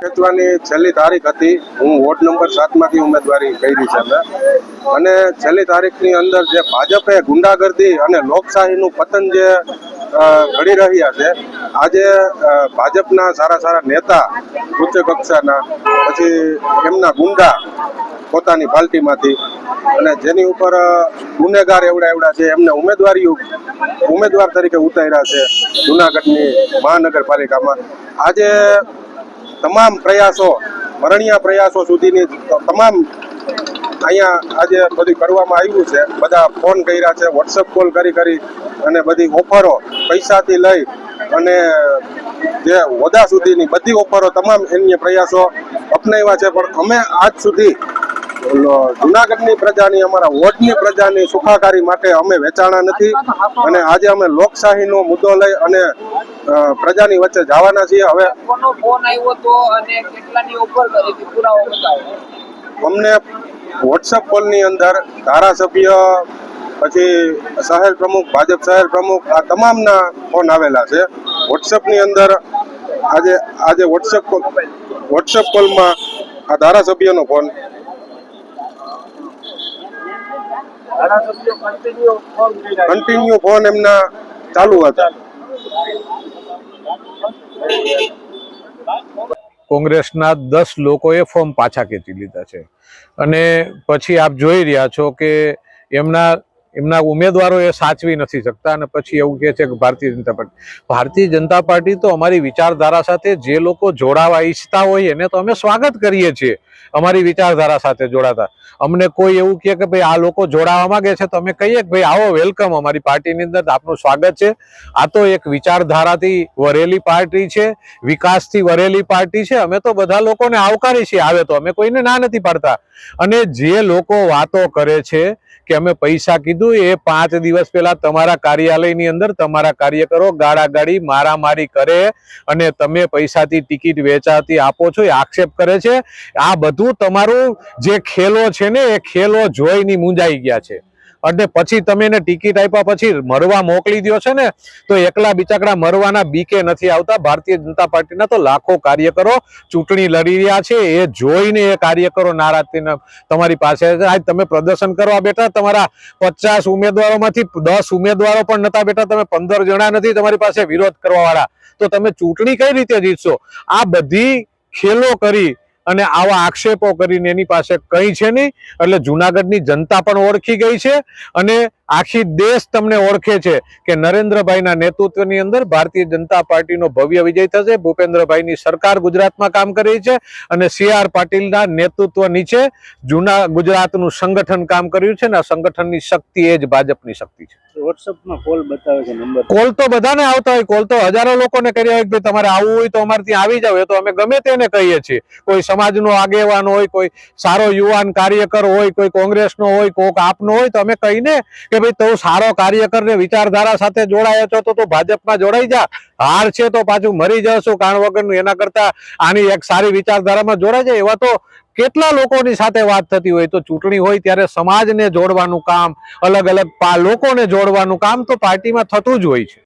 ખેંચવાની છેલ્લી તારીખ હતી. હું વોર્ડ નંબર સાતમાંથી ઉમેદવારી કરી છે અમે અને છેલ્લી તારીખની અંદર જે ભાજપે ગુંડાગર્દી અને લોકશાહીનું પતન જે ઘડી રહ્યા છે, આજે ભાજપના સારા સારા નેતા ઉચ્ચ કક્ષાના, પછી એમના ગુંડા પોતાની પાર્ટીમાંથી અને જેની ઉપર ગુનેગાર એવડા એવડા છે, એમને ઉમેદવારી ઉમેદવાર તરીકે ઉતાર્યા છે જુનાગઢની મહાનગરપાલિકામાં. આજે તમામ પ્રયાસો, મરણિયા પ્રયાસો સુધીની તમામ અહીંયા આજે બધું કરવામાં આવ્યું છે. બધા ફોન કર્યા છે વોટ્સઅપ કોલ કરી કરી અને બધી ઓફરો પૈસાથી લઈ અને જે હોદા સુધીની બધી ઓફરો, તમામ એની પ્રયાસો અપનાવ્યા છે. પણ અમે આજ સુધી જુનાગઢની પ્રજાની અમારા વોર્ડની પ્રજાની સુખાકારી માટે અમે વેચાણા નથી. અને આજે અમે લોકશાહીનો મુદ્દો લઈ અને પ્રજાની વચ્ચે જવાના છીએ. હવે અમને વોટ્સઅપ કોલની અંદર ધારાસભ્ય પછી શહેર પ્રમુખ ભાજપ શહેર પ્રમુખ આ તમામના ફોન આવેલા છે. વોટ્સઅપની અંદર આજે આજે વોટ્સઅપ કોલ વોટ્સઅપ કોલમાં આ ધારાસભ્યનો ફોન ધારાસભ્યો કન્ટિન્યુ ફોન કર્યા કન્ટિન્યુ ફોન એમના ચાલુ હતા. કોંગ્રેસના દસ લોકોએ ફોર્મ પાછા ખેંચી લીધા છે. અને પછી આપ જોઈ રહ્યા છો કે એમના એમના ઉમેદવારો એ સાચવી નથી શકતા અને પછી એવું કહે છે કે ભારતીય જનતા પાર્ટી. ભારતીય જનતા પાર્ટી તો અમારી વિચારધારા સાથે જે લોકો જોડાવા ઈચ્છતા હોય એને તો અમે સ્વાગત કરીએ છીએ, અમારી વિચારધારા સાથે જોડાતા. અમને કોઈ એવું કહે કે ભાઈ આ લોકો જોડાવા માંગે છે તો અમે કહીએ કે ભાઈ આવો, વેલકમ, અમારી પાર્ટીની અંદર આપનું સ્વાગત છે. આ તો એક વિચારધારાથી વરેલી પાર્ટી છે, વિકાસથી વરેલી પાર્ટી છે. અમે તો બધા લોકોને આવકારી છીએ, આવે તો અમે કોઈને ના નથી પાડતા. અને જે લોકો વાતો કરે છે કે અમે પૈસા કીધું એ પાંચ દિવસ પહેલા તમારા કાર્યાલયની અંદર તમારા કાર્યકરો ગાળાગાડી મારામારી કરે અને તમે પૈસાથી ટિકિટ વેચાતી આપો છો એ આક્ષેપ કરે છે. આ બધું તમારું જે ખેલો છે ને એ ખેલો જોઈને મૂંઝાઈ ગયા છે. અને પછી તમે એને ટિકિટ આપ્યા પછી મરવા મોકલી દો છે ને, તો એકલા બિચાકડા મરવાના બીકે નથી આવતા. ભારતીય જનતા પાર્ટીના તો લાખો કાર્યકરો ચૂંટણી લડી રહ્યા છે. એ જોઈને એ કાર્યકરો નારાજ થઈને તમારી પાસે આજ તમે પ્રદર્શન કરવા બેઠા, તમારા પચાસ ઉમેદવારોમાંથી દસ ઉમેદવારો પણ નતા બેઠા. તમે પંદર જણા નથી, તમારી પાસે વિરોધ કરવાવાળા. તો તમે ચૂંટણી કઈ રીતે જીતશો? આ બધી ખેલો કરી અને આવા આક્ષેપો કરીને એની પાસે કંઈ છે નહીં. એટલે જુનાગઢની જનતા પણ ઓળખી ગઈ છે અને આખી દેશ તમને ઓળખે છે કે નરેન્દ્રભાઈના નેતૃત્વની અંદર ભારતીય જનતા પાર્ટીનો ભવ્ય વિજય થશે. ભૂપેન્દ્રભાઈની સરકાર ગુજરાતમાં કામ કરી છે અને સી આર પાટીલના નેતૃત્વ નીચે જૂના ગુજરાતનું સંગઠન કામ કર્યું છે ને આ સંગઠનની શક્તિ એ જ ભાજપની શક્તિ છે. વોટ્સઅપમાં કોલ બતાવે છે નંબર. કોલ તો બધાને આવતા હોય કોલ તો હજારો લોકોને કર્યા હોય કે તમારે આવવું હોય તો અમારે ત્યાં આવી જાવ એ તો અમે ગમે તેને કહીએ છીએ. કોઈ સમાજનો આગેવાન હોય, કોઈ સારો યુવાન કાર્યકર હોય, કોઈ કોંગ્રેસનો હોય, કોક આપનો હોય, તો અમે કહીને કે ભાઈ, તું સારો કાર્યકર ને વિચારધારા સાથે જોડાયો છો, તો તું ભાજપમાં જોડાઈ જા. હાર છે તો પાછું મરી જશું કારણ વગરનું એના કરતા આની એક સારી વિચારધારામાં જોડાઈ જાય. એવા તો કેટલા લોકોની સાથે વાત થતી હોય. તો ચૂંટણી હોય ત્યારે સમાજને જોડવાનું કામ અલગ અલગ લોકોને જોડવાનું કામ તો પાર્ટીમાં થતું જ હોય છે.